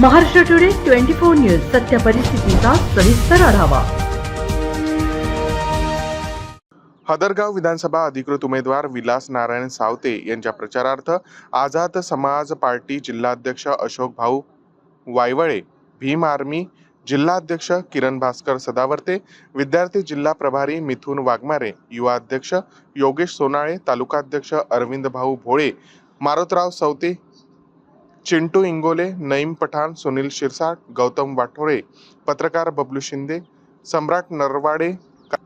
Maharashtra today twenty four news सत्य परिस्थितीचा सविस्तर आढावा. हदरगाव विधानसभा अधिकृत उमेदवार विलास नारायण सावते यांच्या प्रचारार्थ आझाद समाज पार्टी जिल्हाध्यक्ष अशोक भाऊ वायवळे भीम आर्मी जिल्हाध्यक्ष किरण भास्कर सदावर्ते विद्यार्थी जिल्हा प्रभारी मिथुन वाघमारे युवा अध्यक्ष योगेश सोनाळे तालुकाध्यक्ष अरविंद भाऊ भोळे मारोतराव सवते चिंटू इंगोले नईम पठाण सुनील शिरसाट गौतम वाठोळे पत्रकार बबलू शिंदे सम्राट नरवाडे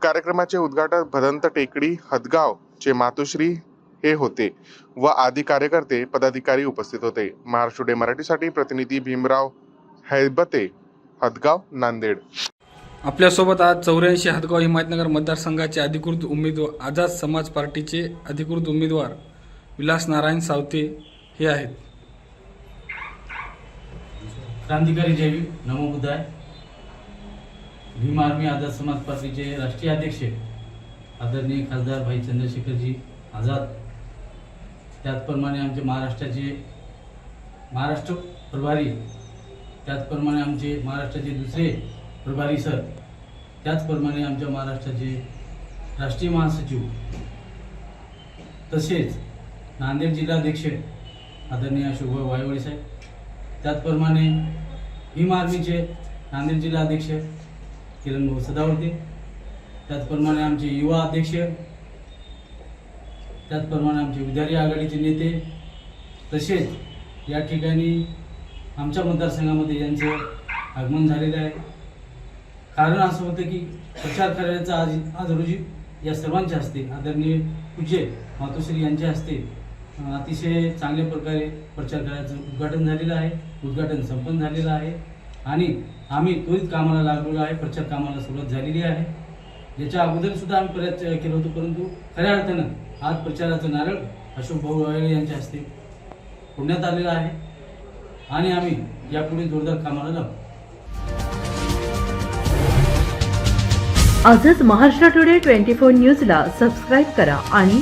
कार्यक्रमाचे उद्घाटक भदंत टेकडी हदगाव चे मातोश्री हे होते व आदी कार्यकर्ते पदाधिकारी उपस्थित होते. महाराष्ट्र डे मराठीसाठी प्रतिनिधी भीमराव हैबते हदगाव नांदेड. आपल्यासोबत आज चौऱ्याऐंशी हदगाव हिमायतनगर मतदारसंघाचे अधिकृत उमेदवार आझाद समाज पार्टीचे अधिकृत उमेदवार विलास नारायण सावते हे आहेत. क्रांतिकारी जैवी नमो बुद्धाय. भीम आर्मी आझाद समाज पार्टीचे राष्ट्रीय अध्यक्ष आदरणीय खासदार भाई चंद्रशेखरजी आझाद. त्याचप्रमाणे आमचे महाराष्ट्राचे महाराष्ट्र प्रभारी त्याचप्रमाणे आमचे महाराष्ट्राचे दुसरे प्रभारी सर त्याचप्रमाणे आमच्या महाराष्ट्राचे राष्ट्रीय महासचिव तसेच नांदेड जिल्हाध्यक्ष आदरणीय अशोकभाई वायवळे साहेब. त्याचप्रमाणे भीम आर्मीचे नांदेड जिल्हा अध्यक्ष किरण भाऊ सदावर्ते त्याचप्रमाणे आमचे युवा अध्यक्ष त्याचप्रमाणे आमचे विद्यार्थी आघाडीचे नेते तसेच या ठिकाणी आमच्या मतदारसंघामध्ये यांचं आगमन झालेलं आहे. कारण असं होतं की प्रचार करायचं आज आज रोजी या सर्वांच्या हस्ते आदरणीय पूज्य मातोश्री यांच्या हस्ते अतिशय चांगल्या प्रकारे प्रचार कार्याचं उद्घाटन झालेलं आहे. उद्घाटन संपन्न झालेलं आहे. आणि आम्ही त्वरित कामाला लागलेलो आहे. प्रचार कामाला सुरुवात झालेली आहे. याच्या अगोदरसुद्धा आम्ही प्रयत्न केलं होतं परंतु खऱ्या अर्थानं आज प्रचाराचं नारळ अशोक भाऊ वायळे यांच्या हस्ते पुण्यात आलेलं आहे. आणि आम्ही यापुढे जोरदार कामाला लागू. आजच महाराष्ट्र टुडे ट्वेंटी फोर न्यूजला सबस्क्राईब करा आणि